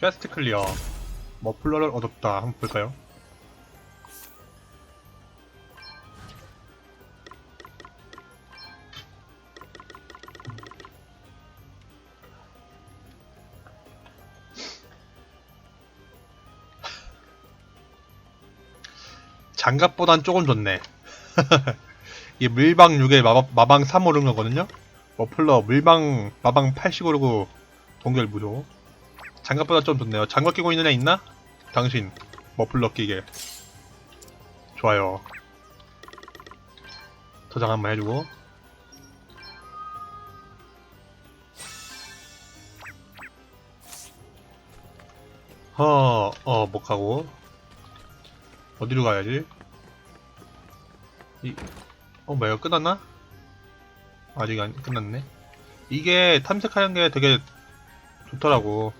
퀘스트 클리어 머플러를 얻었다 한번 볼까요? 장갑보단 조금 좋네. 이 물방 6에 마방, 마방 3 오른 거거든요? 머플러 물방 마방 80 오르고 동결 무효. 장갑보다 좀 좋네요. 장갑 끼고 있는 애 있나? 당신 머플러 끼게. 좋아요. 저장 한번 해주고. 허, 어, 못 가고. 어디로 가야지? 이, 어, 뭐야, 끝났나? 아직 안 끝났네. 이게 탐색하는 게 되게 좋더라고.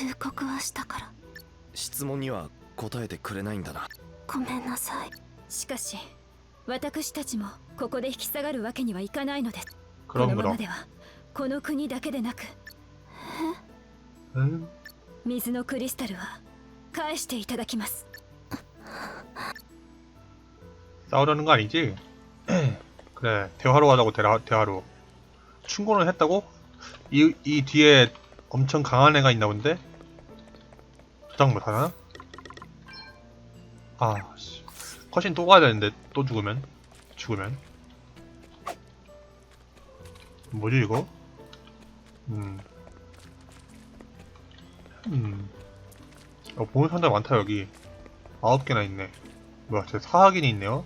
忠告はしたから質問には答えてくれないんだなごめんなさいしかし私たちもここで引き下がるわけにはいかないのですこの 그럼 まま 그럼. ではこの国だけでなく 응? 水のクリスタルは返していただきます 싸우려는 거 아니지? 그래, 대화로 가자고, 대화, 대화로. 충고는 했다고? 이, 이 뒤에 엄청 강한 애가 있나 본데? 작정 못하나? 아, 씨. 컷신 또 가야 되는데, 또 죽으면. 죽으면. 뭐지, 이거? 음. 음. 어, 보는 상자 많다, 여기. 아홉 개나 있네. 뭐야, 제 사학인이 있네요?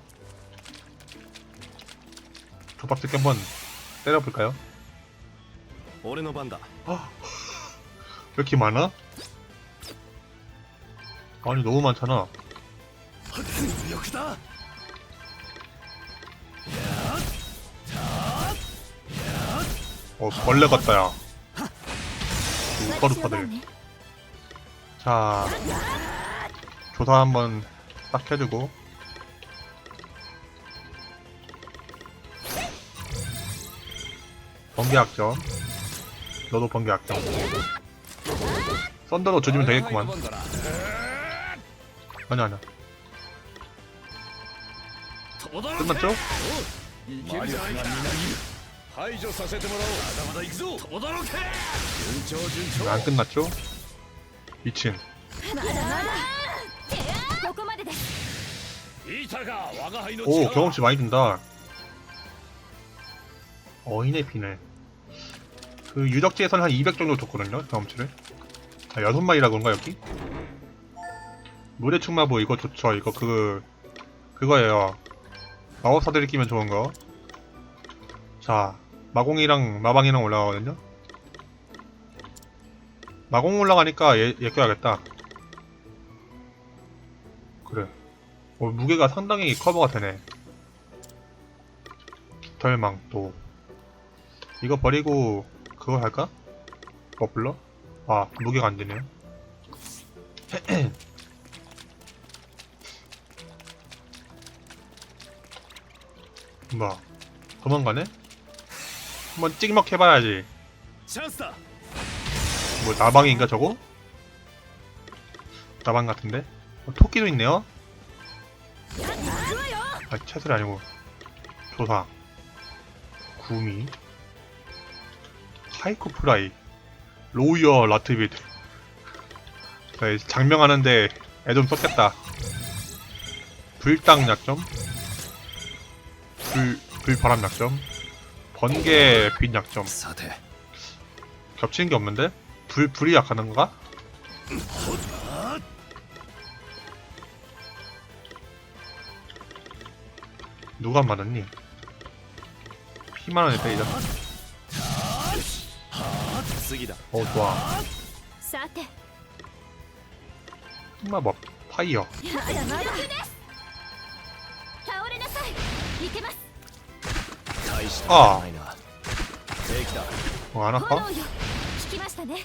조밥집 한번 때려볼까요? 왜 이렇게 많아? 아니 너무 많잖아. 어 벌레 같다 야. 어, 우파루파들 자 조사 한번 딱 해주고. 번개 악점. 너도 번개 악점. 썬더로 조지면 되겠구만. 아니 아니야 끝났죠? いけるじゃないか排除させてもらおうまだまだ行くぞとどろけ順調順調 안 끝났죠? 2층 まだまだここまでですいたか我が輩の 오 경험치 많이 준다 어이네 피네 그 유적지에서는 한 200 정도 줬거든요 경험치를 아 6마리라 그런가 여기? 물의 충마보 이거 좋죠 이거 그 그거예요 마법사들이 끼면 좋은 거 자 마공이랑 마방이랑 올라가거든요 마공 올라가니까 얘, 얘 껴야겠다 그래 어, 무게가 상당히 커버가 되네. 깃털망 또 이거 버리고 그거 할까? 버블러? 아 무게가 안 되네요. 뭐 도망가네? 한번 찍먹 해봐야지. 뭐 나방인가 저거? 나방 같은데? 어, 토끼도 있네요? 아 채슬 아니고. 조사 구미. 하이코프라이. 로이어 라트비드. 장명하는데 애 좀 썼겠다. 불당 약점? 불 불바람 약점 번개 빛 약점 さて 겹치는 게 없는데 불 불이 약하는 건가? 누가 맞았니? 피만 원에 때리자. すぎだ 어 좋아 さて 흑마법 파이어 まだまだ倒れなさいいけます 大したことないな平気だ 어, 안 아파? 炎よ聞きましたね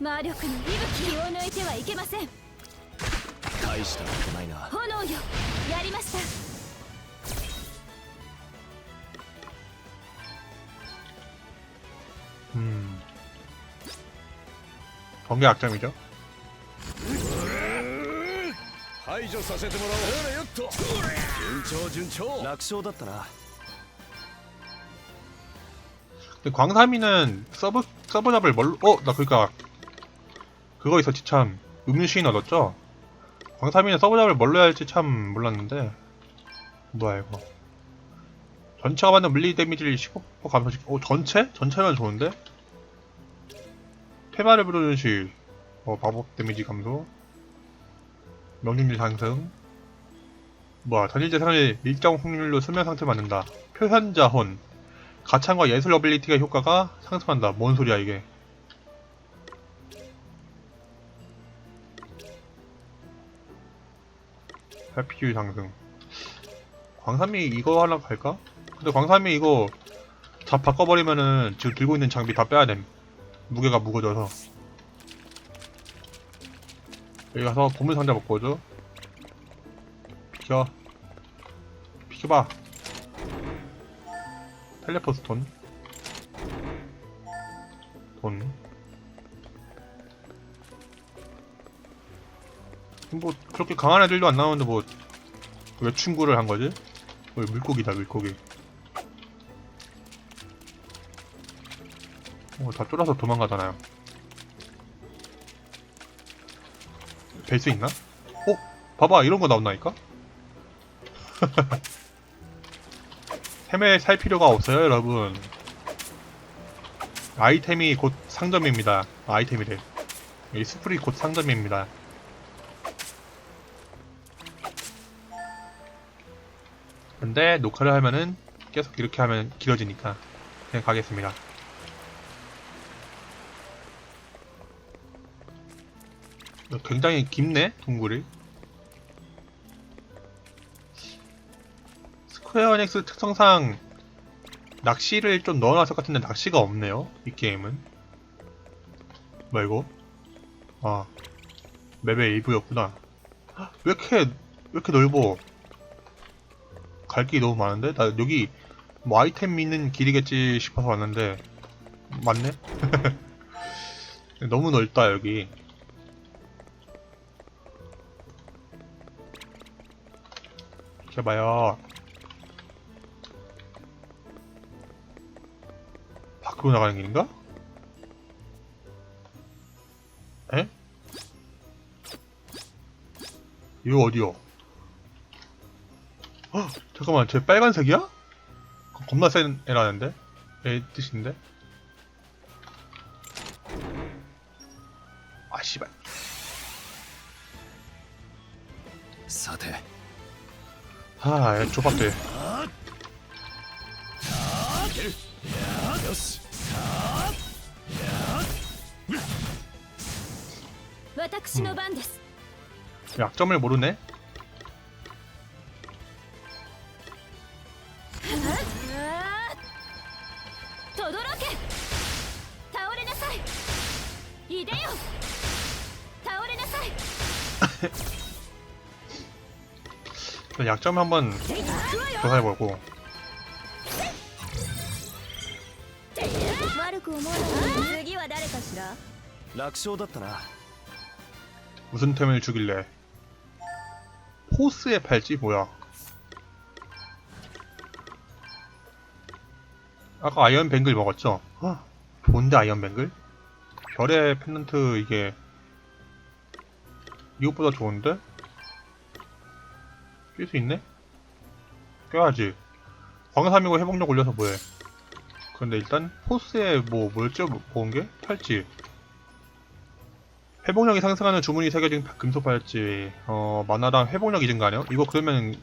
魔力の息吹気を抜いてはいけません大したことないな炎よやりました 음 번개 약점이죠 排除させてもらおうほらよっと順調順調楽勝だったな 근데 광삼이는 서브 서브 잡을 뭘로 어나 그니까 그거 있었지 참 음유시인 얻었죠 광삼이는 서브 잡을 뭘로 해야 할지 참 몰랐는데 뭐야 이거 전체가 받는 물리 데미지를 15% 감소시 어 전체? 전체면 좋은데? 테마를 부르는 시 어, 마법 데미지 감소 명중률 상승 뭐야 전일 재산을 일정 확률로 수면 상태 받는다 표현 자혼 가창과 예술 어빌리티가 효과가 상승한다. 뭔 소리야 이게? 회피율 상승. 광삼이 이거 하려고 할까? 근데 광삼이 이거 다 바꿔버리면은 지금 들고 있는 장비 다 빼야 됨. 무게가 무거워져서. 여기 가서 보물 상자 먹고 오죠. 비켜. 비켜봐. 텔레포스 돈. 돈. 뭐 그렇게 강한 애들도 안 나오는데 뭐 왜 충구를 한 거지? 왜 물고기다 물고기. 어, 다 쫄아서 도망가잖아요. 뵐수 있나? 어? 봐봐 이런 거 나온다니까? 헤매 살 필요가 없어요, 여러분. 아이템이 곧 상점입니다. 아, 아이템이래. 이 스프리 곧 상점입니다. 근데 녹화를 하면은 계속 이렇게 하면 길어지니까 그냥 가겠습니다. 굉장히 깊네, 동굴이. 스퀘어 닉스 특성상 낚시를 좀 넣어놨을 것 같은데 낚시가 없네요 이 게임은 이거? 아 맵의 일부였구나 헉, 왜 이렇게 왜 이렇게 넓어 갈 길이 너무 많은데? 나 여기 뭐 아이템 있는 길이겠지 싶어서 왔는데 맞네? 너무 넓다 여기 비켜봐요 밖으로 나가는 길인가? 에? 이거 어디요? 헉, 잠깐만, 쟤 빨간색이야? 거- 겁나 센 애라는데? 애 뜻인데? 아, 좁았대. 음. 약점을 모르네? 약점 한번 조사해보고 무슨 템을 주길래 포스의 팔찌 뭐야 아까 아이언뱅글 먹었죠? 헉, 뭔데 아이언뱅글? 별의 펜넌트 이게 이것보다 좋은데? 낄 수 있네? 껴야지 광삼이고 회복력 올려서 뭐해 근데 일단 포스에 뭐 뭐였죠? 모은 게? 팔찌 회복력이 상승하는 주문이 새겨진 금속 팔찌 어 만화당 회복력이 증가하네요? 이거 그러면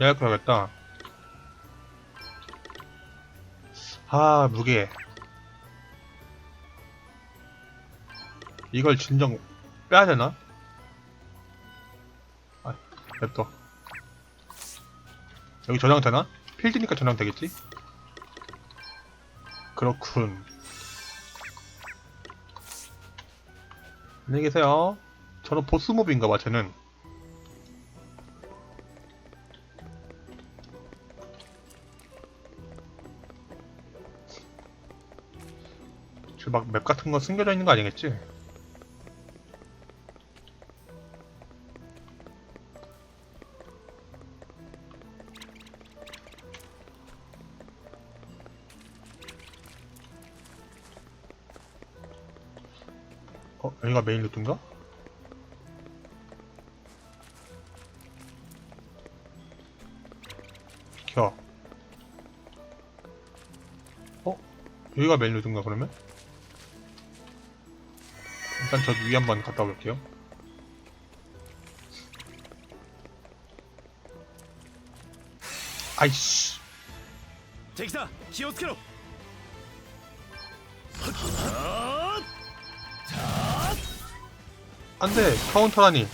예약해야겠다 아 무게 이걸 진정 빼야 되나? 아, 냅둬. 여기 저장 되나? 필드니까 저장 되겠지? 그렇군. 안녕히 계세요. 저는 보스몹인가봐, 쟤는. 저 막 맵 같은 거 숨겨져 있는 거 아니겠지? 어, 여기가 메인 루트인가? 켜. 어? 여기가 메인 루트인가, 그러면? 일단 저기 위에 한번 갔다 올게요. 아이씨. 敵だ気をつけろ 안돼. 카운터라니.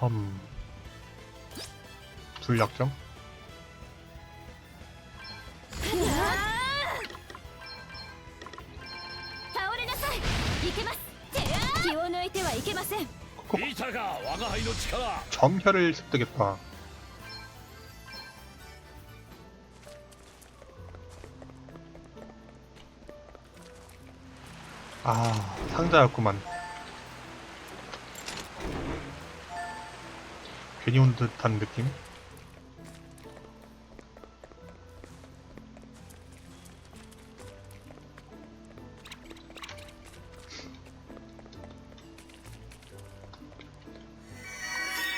험. 불약점? 점혈을 습득했다. 아, 상자였구만. 괜히 온 듯한 느낌?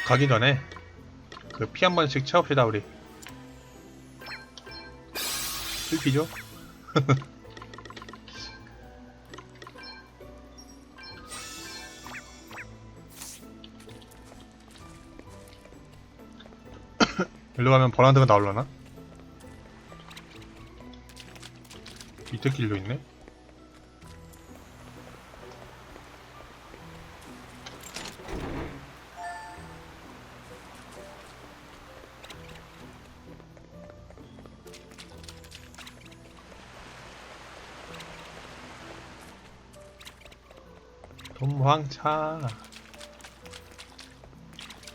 가기 전에 그 피 한 번씩 채웁시다 우리 슬피죠? 일로 가면 버란드가 나올려나? 밑에 길로 있네? dom황차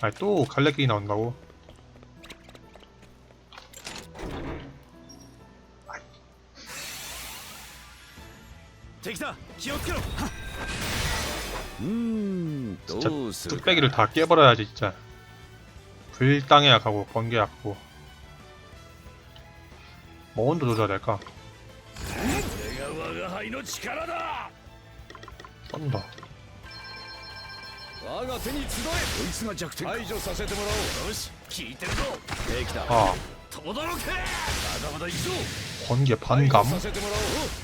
아니 또 갈래끼리 나온다고? 敵だ気をつけろうーん 진짜 どうするか 뚝배기를 다 깨버려야지 진짜 불당의 약하고 번개 약하고 뭐 온도 조절해야 될까? これが我が輩の力だ 썬다 我が手に集えこいつが弱点排除させてもらおうよし聞いてるぞ敵だ 아 轟けまだまだ行くぞ 번개 排 반감? 除させてもらおうい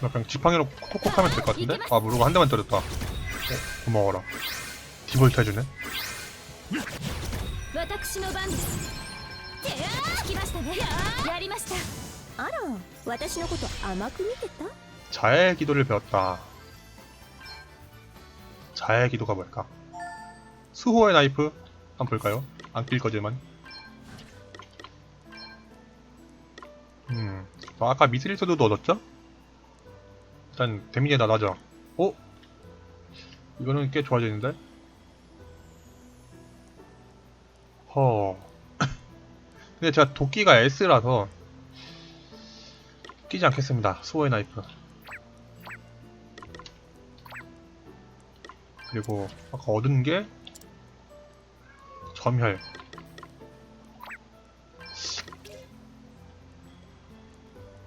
나 그냥 지팡이로 콕콕 하면 될 것 같은데? 아 모르고 한 대만 때렸다. 네. 고마워라. 디볼트 해주네. 자의 기도를 배웠다. 자의 기도가 뭘까? 수호의 나이프? 한번 볼까요? 안 낄 거지만. 음 아까 미스릴 소도도 얻었죠? 일단 데미지가 낮아져 어? 이거는 꽤 좋아지는데? 허 근데 제가 도끼가 S라서 끼지 않겠습니다 수호의 나이프 그리고 아까 얻은 게 점혈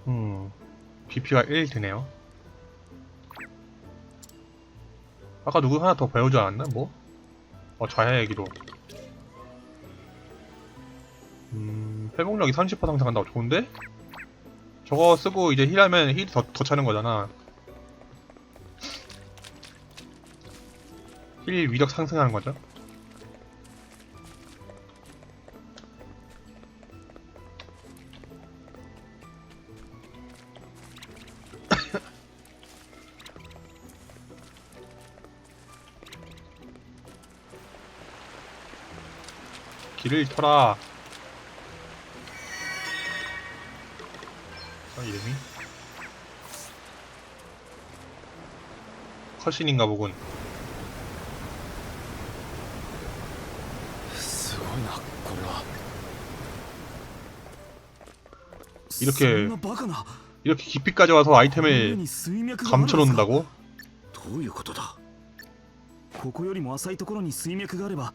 음, BP가 1 드네요. 아까 누구 하나 더 배우지 않았나? 뭐? 어, 자야 얘기도. 음, 회복력이 30% 상승한다고 좋은데? 저거 쓰고 이제 힐하면 힐이 더, 더 차는 거잖아. 힐 위력 상승하는 거죠. 길을 터라. 아, 이름이? 컷신인가 보군. すごいなこれは 이렇게 そんなバカな 이렇게 깊이까지 와서 上 아이템을 に水脈があるんですか 감춰놓는다고? どういうことだここよりも浅いところに水脈があれば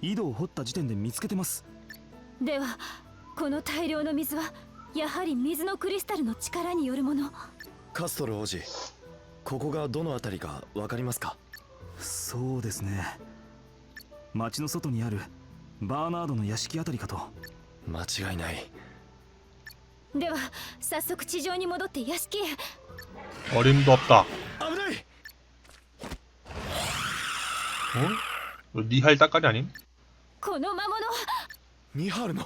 井戸を掘った時点で見つけてますではこの大量の水はやはり水のクリスタルの力によるものカストル王子ここがどの辺りか分かりますかそうですね町の外にあるバーナードの屋敷あたりかと間違いないでは早速地上に戻って屋敷へ 어림도 없다. 危ない 어? 너 니할 따까리 아님? この魔物ニハルの。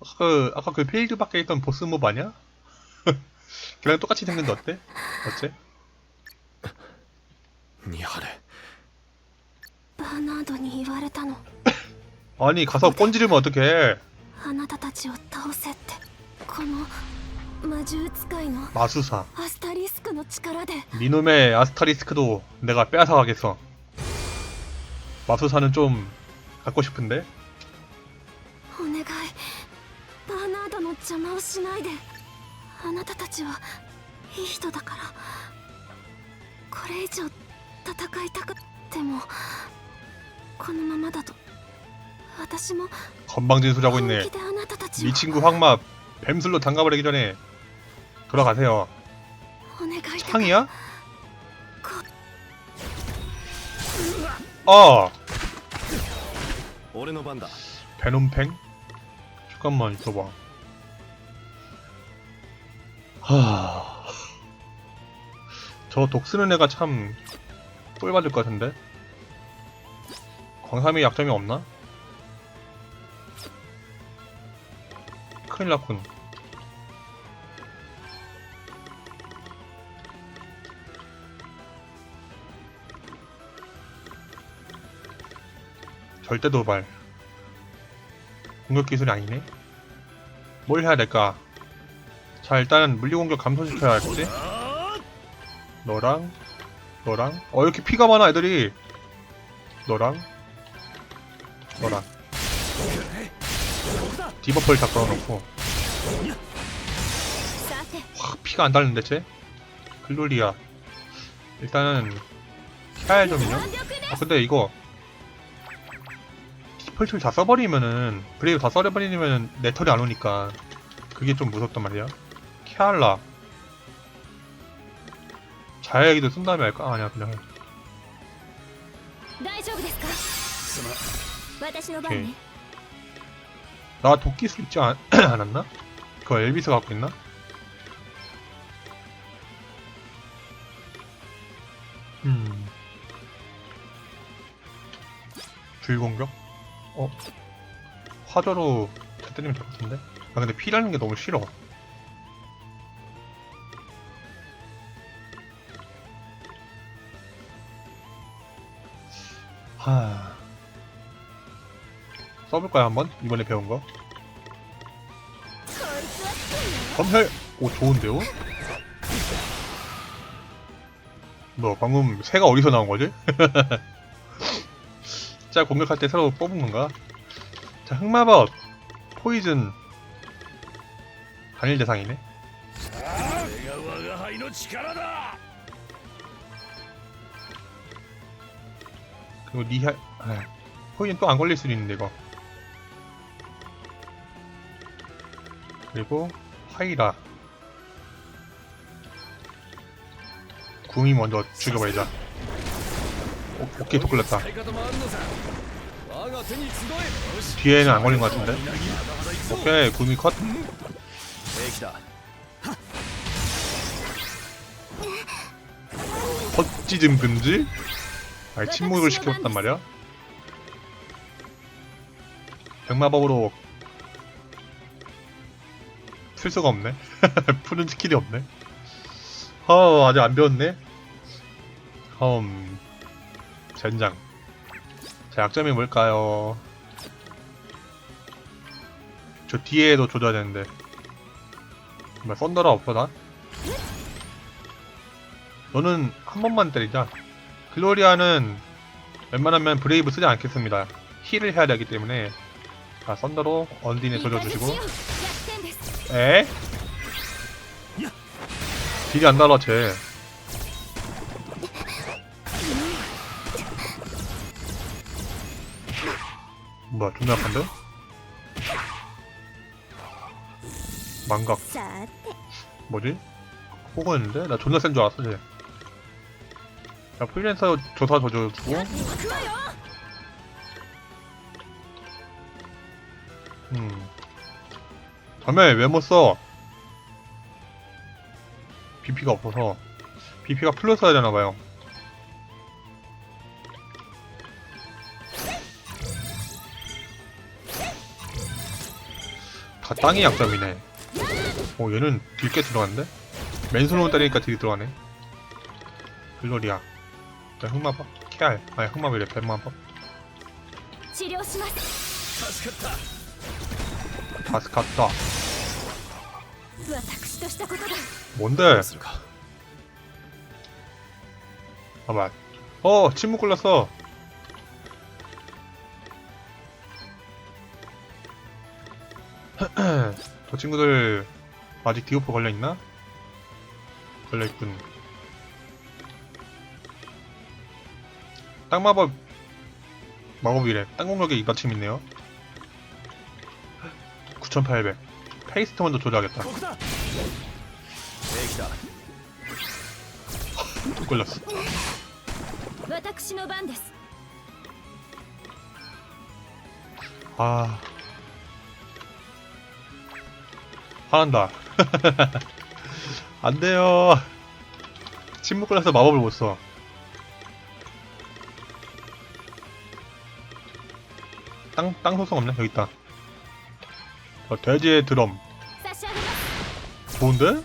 아까, 그 필드 밖에 있던 보스 몹 아니야? 걔랑 똑같이 생긴데 어때? 어째? ニハルバーナードに言われたの。 아니 가서 꼰지르면 어떡해? あなたたちを倒せってこの魔獣使いの 마수사. アスタリスクの力で。 니놈의 아스타리스크도 내가 빼앗아 가겠어. 마수사는 좀 갖고 싶은데 お願いバーナードの邪魔をしないであなたたちはいい人だからこれ以上戦いたくてもこのままだと私も 건방진 소리 하고 本 있네 気であなたたちを 이 친구 황마 뱀술로 담가버리기 전에 돌아가세요 お願いだから 창이야? こ 어 俺の番だ 베놈팽? 잠깐만 있어봐 하... 저 독 쓰는 애가 참 꿀받을 것 같은데 광삼이 약점이 없나? 큰일 났군 절대 도발. 공격 기술이 아니네. 뭘 해야 될까? 자 일단은 물리공격 감소시켜야 할지. 너랑 너랑. 어 이렇게 피가 많아 애들이. 너랑 너랑. 디버프를 다 걸어놓고. 확 피가 안 닿는데 쟤? 글로리아. 일단은 샤야 좀요 아 근데 이거 펄출 다 써버리면은 브레이브 다 써버리면은 내 털이 안 오니까 그게 좀 무섭단 말이야 케알라 자야기도 쓴 다음에 할까? 아, 아니야 그냥 오케이. 나 도끼스 있지 않, 않았나? 그거 엘비스 갖고 있나? 음. 주의 공격? 어? 화저로 때리면 될 것 같은데? 아 근데 피라는 게 너무 싫어 하... 써볼까요 한번? 이번에 배운 거 검혈! 오 좋은데요? 뭐 방금 새가 어디서 나온 거지? 자 공격할 때 새로 뽑은 건가? 자, 흑마법. 포이즌. 단일 대상이네. 그리고 니하, 아, 포이즌 또 안 걸릴 수도 있는데, 이거. 그리고 파이라 궁이 먼저 죽여버리자 오케이 더 끌렸다. 뒤에는 안 걸린 것 같은데? 오케이, 구미 컷. 헛찌짐 금지? 아니, 침묵을 시켰단 말이야? 백마법으로 쓸 수가 없네. 푸는 스킬이 없네. 어, 아직 안 배웠네. 허음 젠장. 자 약점이 뭘까요? 저 뒤에도 조져야 되는데. 정말 썬더라 없어 난? 너는 한 번만 때리자. 글로리아는 웬만하면 브레이브 쓰지 않겠습니다. 힐을 해야 되기 때문에. 자 썬더로 언딘에 조져주시고. 에? 딜이 안 달라 쟤. 뭐야 존나 약한데? 망각 뭐지? 호구였는데? 나 존나 센 줄 알았어 쟤. 야 프리랜서 조사 저주고 음 자매 왜 못써? BP가 없어서 BP가 풀로 써야 되나봐요 땅이 약점이네. 어 얘는 딜게 들어갔는데? 맨손으로 때리니까 딜이 들어가네. 글로리아. 야 흑마법 케알. 아니 흑마법이래? 백마법 다스카타 뭔데? 아만 어 침묵 걸렸어. 저 친구들 아직 디오프 걸려있나? 걸려있군. 땅마법 마법이래. 땅공격에 입받침 있네요. 9800 페이스트 먼저 조절하겠다. 또 걸렸어. 아... 화난다. 안 돼요. 침묵을 해서 마법을 못 써. 땅, 땅 소송 없냐? 여기 있다. 어, 돼지의 드럼. 좋은데?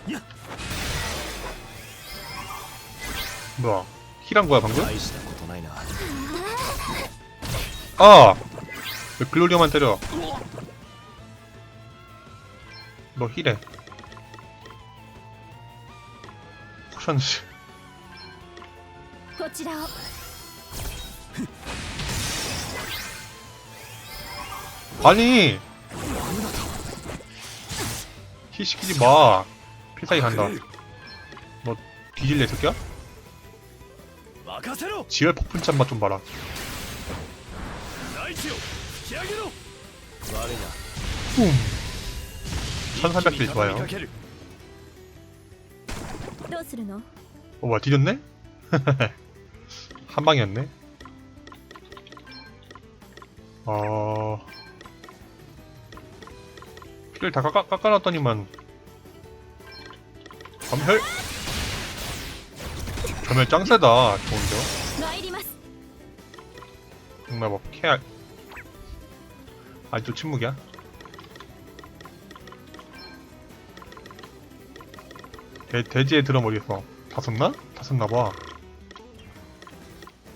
뭐야? 힐한 거야, 방금? 아! 왜 글로리어만 때려? 너 힐해 쿠션 씨 아니! 히시키지 마. 피사이 간다. 너 뒤질래 새끼야? 지열 폭풍 찬맛 좀 봐라. 음. 1300딜 좋아요. かけるどうするの 어, 뭐야, 뒤졌네? 한 방이었네? 어... 피를 다 깎아, 깎아놨더니만 검혈? 검혈 짱세다 좋은데요? 参ります 정말 뭐 케알 아직도 침묵이야? 돼, 돼지의 드럼 어디있어 다섯 나? 다섯 나봐.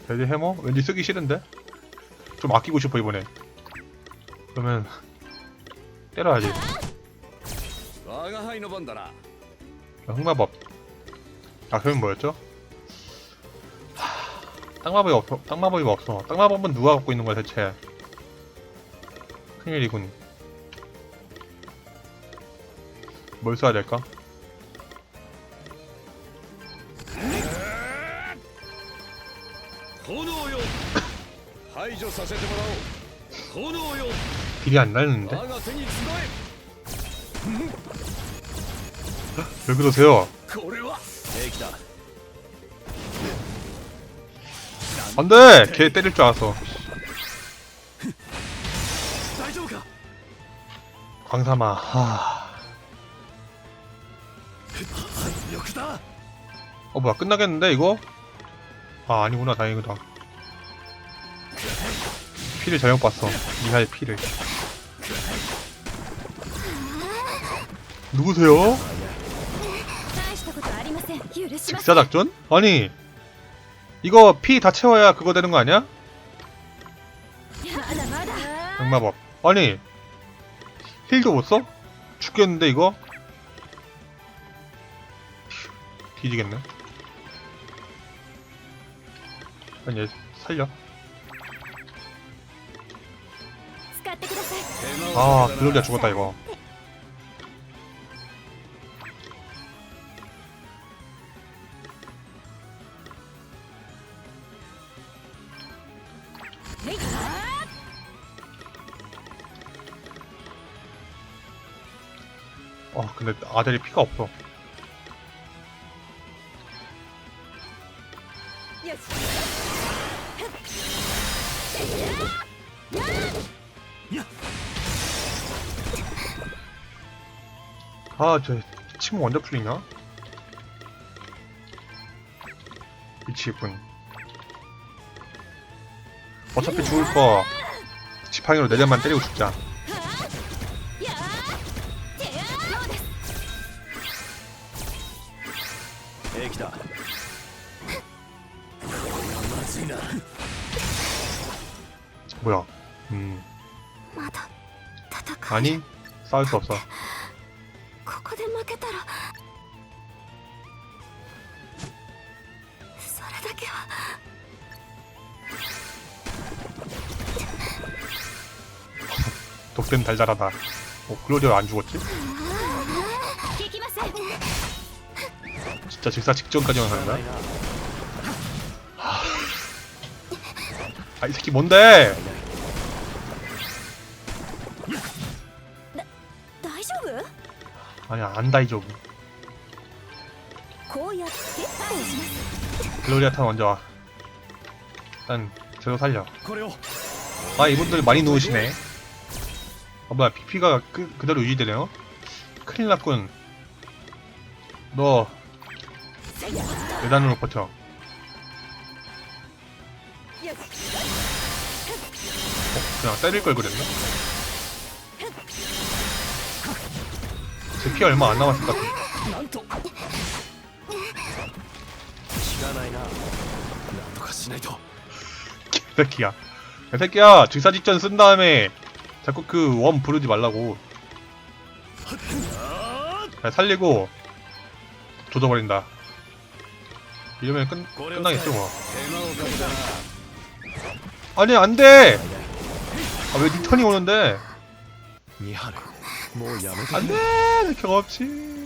돼지 해머? 왠지 쓰기 싫은데? 좀 아끼고 싶어 이번에. 그러면 때려야지. 자, 흑마법. 아 그럼 뭐였죠? 하... 땅마법이 없어. 땅마법이 없어. 땅마법은 누가 갖고 있는 거야 대체? 큰일이군. 뭘 써야 될까? 除させてもらおう炎よ 딜이 안 나는데? 我が手に集え 왜 그러세요? これは平気だ 안돼! 걔 때릴 줄 알았어. 大丈夫か 광삼아, 하... 力だ 어 뭐야 끝나겠는데 이거? 아 아니구나 다행이다. 피를 잘못 봤어 미하의 피를 누구세요? 직사작전? 아니 이거 피 다 채워야 그거 되는 거 아니야? 악마법 아니 힐도 못 써? 죽겠는데 이거? 뒤지겠네 아니 살려 아 글로리아 죽었다 이거. 아 근데 아델이 피가 없어. 아, 저 친구 언제 풀리냐? 미치겠군 어차피 죽을 거 지팡이로 내 대만 때리고 죽자. 뭐야? 음. 아니 싸울 수 없어. ここで負けたらそれだけは 독된 달달하다. 어 글로리아 안 죽었지? 聞きません 진짜 직사 직전까지만 가는 거야? 아 이 새끼 뭔데? 안다이조브 글로리아탄 먼저 와. 일단 들어 살려. 아 이분들 많이 누우시네. 아 뭐야 PP가 그, 그대로 유지되네요? 큰일났군. 너 계단으로 버텨. 어? 그냥 때릴걸 그랬나? 제 피 얼마 안 남았을 것 같아. 개새끼야. 개새끼야, 즉사직전 쓴 다음에 자꾸 그 원 부르지 말라고. 살리고 조져버린다. 이러면 끝, 끝나겠죠, 뭐. 아니, 안 돼! 아, 왜 니턴이 오는데? 미안해. 뭐야 안돼! 경험치.